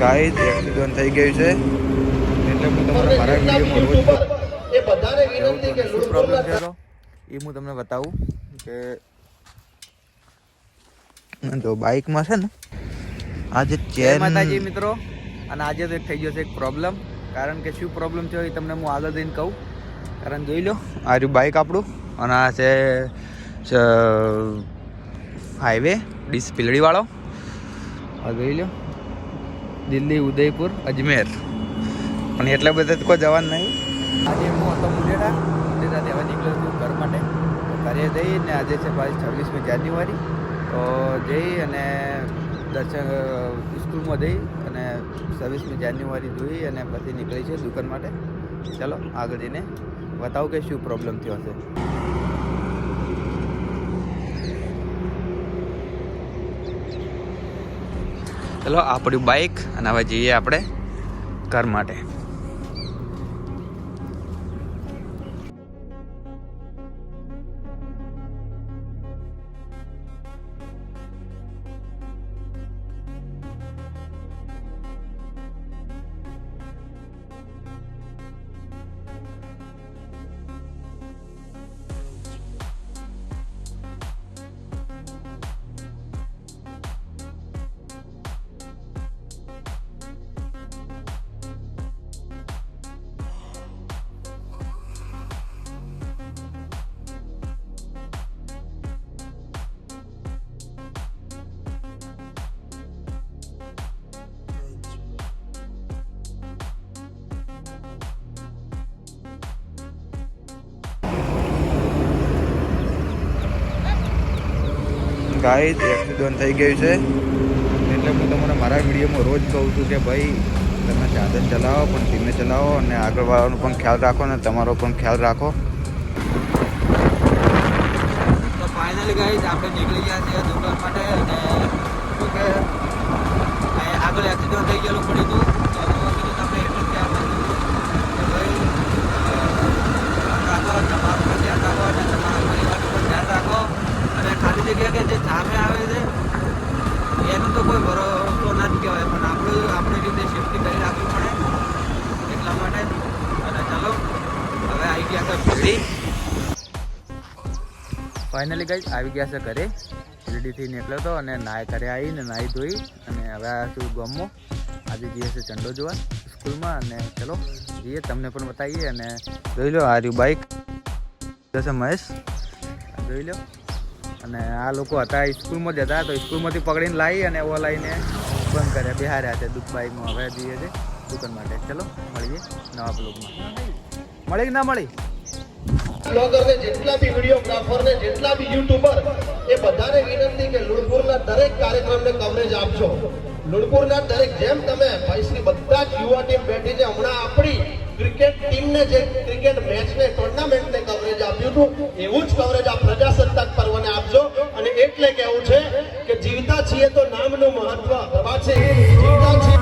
Guys accident થઈ ગયું છે. એટલે હું તમને મારા વિડીયોમાં રોજ એ બધાને વિનંતી કે શું પ્રોબ્લેમ છે? એ હું તમને બતાવું કે તો બાઇકમાં છે ને આ જે જય ચેન માતાજી મિત્રો. અને આજે તો એક થઈ ગયો છે એક પ્રોબ્લેમ કારણ કે શું પ્રોબ્લેમ થયો એ તમને હું આગળ જઈને કહું. કારણ જોઈ લો. આ રહ્યું બાઇક આપણું. અને આ છે હાઈવે ડીસ પીલડીવાળો. આ જોઈ લો. દિલ્હી, ઉદયપુર, અજમેર. પણ એટલા બધા કોઈ જવાનું નહીં. આજે હું હતો મુંડેરા. મુંડેરા દેવા નીકળ્યો છું ઘર માટે. ઘરે જઈ ને આજે છે ભાઈ છવ્વીસમી જાન્યુઆરી. તો જઈ અને દર્શન સ્કૂલમાં જઈ અને છવ્વીસમી જાન્યુઆરી જોઈ અને પછી નીકળી છે દુકાન માટે. ચલો આગળ જઈને બતાવું કે શું પ્રોબ્લેમ થયો હશે. ચલો આપણું બાઇક અને હવે જઈએ આપણે ઘર માટે. ગાઈસ એક્સિડન્ટ થઈ ગયું છે. એટલે હું તમને મારા વિડીયોમાં રોજ કહું છું કે ભાઈ, તમે સાધન ચલાવો, પણ ધીમે ચલાવો અને આગળ વાળાનો પણ ખ્યાલ રાખો અને તમારો પણ ખ્યાલ રાખો. આપણે નીકળી ગયા છીએ આગળ એક્સિડન્ટ થઈ ગયેલું પડ્યું હતું તો એમાં કીધું તમને એટલું જ ધ્યાન રાખજો કે ભાઈ અ, ધ્યાન રાખો તમારું પણ ધ્યાન રાખો અને તમારા પરિવારનું પણ ધ્યાન રાખો અને ખાલી જગ્યા કે જે સામે આવે છે એનો તો કોઈ ભરોસો નથી કહેવાય પણ આપણું આપણી રીતે સેફટી કરી રાખવી પડે એટલા માટે અને ચાલો હવે આવી ગયા છે ભીડી ફાઇનલી ગઈ આવી ગયા છે ઘરે. શિરડીથી નીકળ્યો હતો અને નાય ઘરે આવીને નાહી ધોઈ અને હવે આ છું ગામમાં. આજે જઈએ છે ચંડો જોવા સ્કૂલમાં અને ચલો જઈએ, તમને પણ બતાવીએ અને જોઈ લો આ રહ્યું બાઇક જશે મહેશ. જોઈ લો. અને આ લોકો હતા સ્કૂલમાં જ હતા, તો સ્કૂલમાંથી પકડીને લાવી અને ઓ લાવીને બંધ કર્યા, બિહાર્યા છે દુઃખ બાઇકમાં હવે જઈએ છે દુકાન માટે. ચલો, મળીએ નવા બ્લોગમાં મળી કે ના મળી? બ્લોગર ને જેટલા બી વિડીયોગ્રાફરને જેટલા બી યુટ્યુબર એ બધાને વિનંતી કે લુણપુરના દરેક કાર્યક્રમને કવરેજ આપજો. લુણપુરના દરેક, જેમ તમે ભાઈશ્રી બધા જ યુવા ટીમ બેઠી છે હમણાં આપણી ક્રિકેટ ટીમને જે ક્રિકેટ મેચને ટુર્નામેન્ટને કવરેજ આપ્યું હતું, એવું જ કવરેજ આ પ્રજાસત્તાક પર્વને આપજો. અને એટલે કહેવું છે કે જીવતા છીએ તો નામનું મહત્વ પ્રભા છે જીવતા છીએ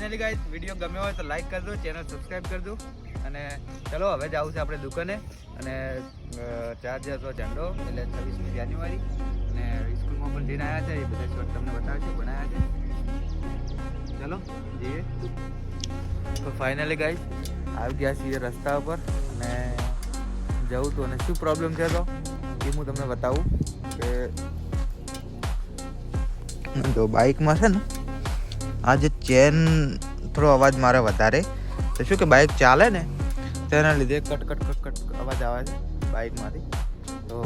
ફાઇનલી ગાઈસ વીડિયો ગમ્યો હોય તો લાઈક કરજો ચેનલ સબસ્ક્રાઇબ કરજો અને ચલો, હવે જવું છે આપણે દુકાને. અને ચાર્જ હતો ઝંડો એટલે છવ્વીસમી જાન્યુઆરી. અને સ્કૂલમાં પણ જઈને આવ્યા છે, એ બધા શોર્ટ તમને બતાવે છે બનાવ્યા છે. ચલો, જઈએ. તો ફાઇનલી ગાઈસ આવી ગયા છીએ રસ્તા ઉપર. અને જવું હતું અને શું પ્રોબ્લેમ થયો હતો એ હું તમને બતાવું કે, તો બાઇકમાં છે ને આ જે ચેન થોડો અવાજ મારે વધારે. તો શું કે બાઇક ચાલે ને? તેના લીધે કટ કટ કટ કટ અવાજ આવે છે બાઇકમાંથી તો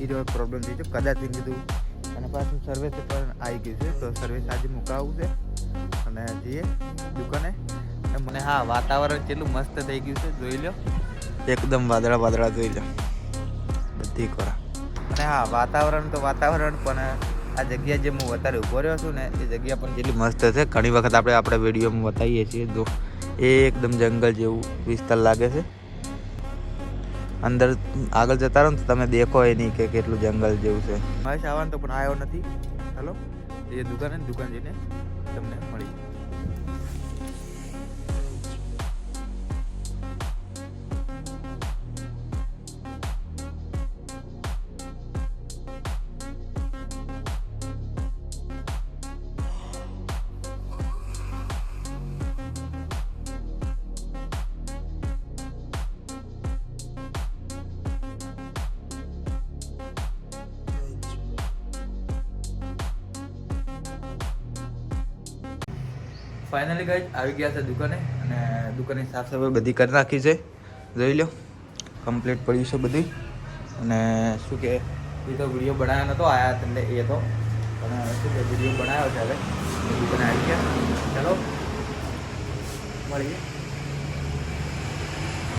એ જો પ્રોબ્લેમ થઈ છે કદાચ એમ કીધું અને પાછું સર્વિસ પણ આવી ગયું છે. તો સર્વિસ આજે મુકાવું છે. અને જઈએ દુકાને. મને હા, વાતાવરણ કેટલું મસ્ત થઈ ગયું છે. જોઈ લો એકદમ વાદળા વાદળા જોઈ લો બધી ખોરા અને હા, વાતાવરણ તો વાતાવરણ, પણ આ જગ્યા જે હું વધારે ઊભો રહ્યો છું ને, એ જગ્યા પણ જેટલી મસ્ત છે. ઘણી વખત આપણે આપણે વિડીયોમાં બતાવીએ છીએ. જો, એ એકદમ જંગલ જેવું વિસ્તાર લાગે છે. અંદર આગળ જતા રહો ને તો તમે દેખો એ નહીં કે કેટલું જંગલ જેવું છે. મહેશ આવવાનું તો પણ આવ્યો નથી. ચાલો એ દુકાને દુકાન જઈને તમને ફાઇનલી ગાઈઝ આવી ગયા છે દુકાને અને દુકાનની સાફ સફાઈ બધી કરી નાખી છે. જોઈ લો કમ્પ્લીટ પડ્યું છે બધી અને શું કે, એ તો વીડિયો બનાવ્યો નહોતો આયા એટલે એ તો. પણ શું કે વીડિયો બનાવ્યો છે હવે. દુકાને આવી ગયા. ચાલો, મળીએ.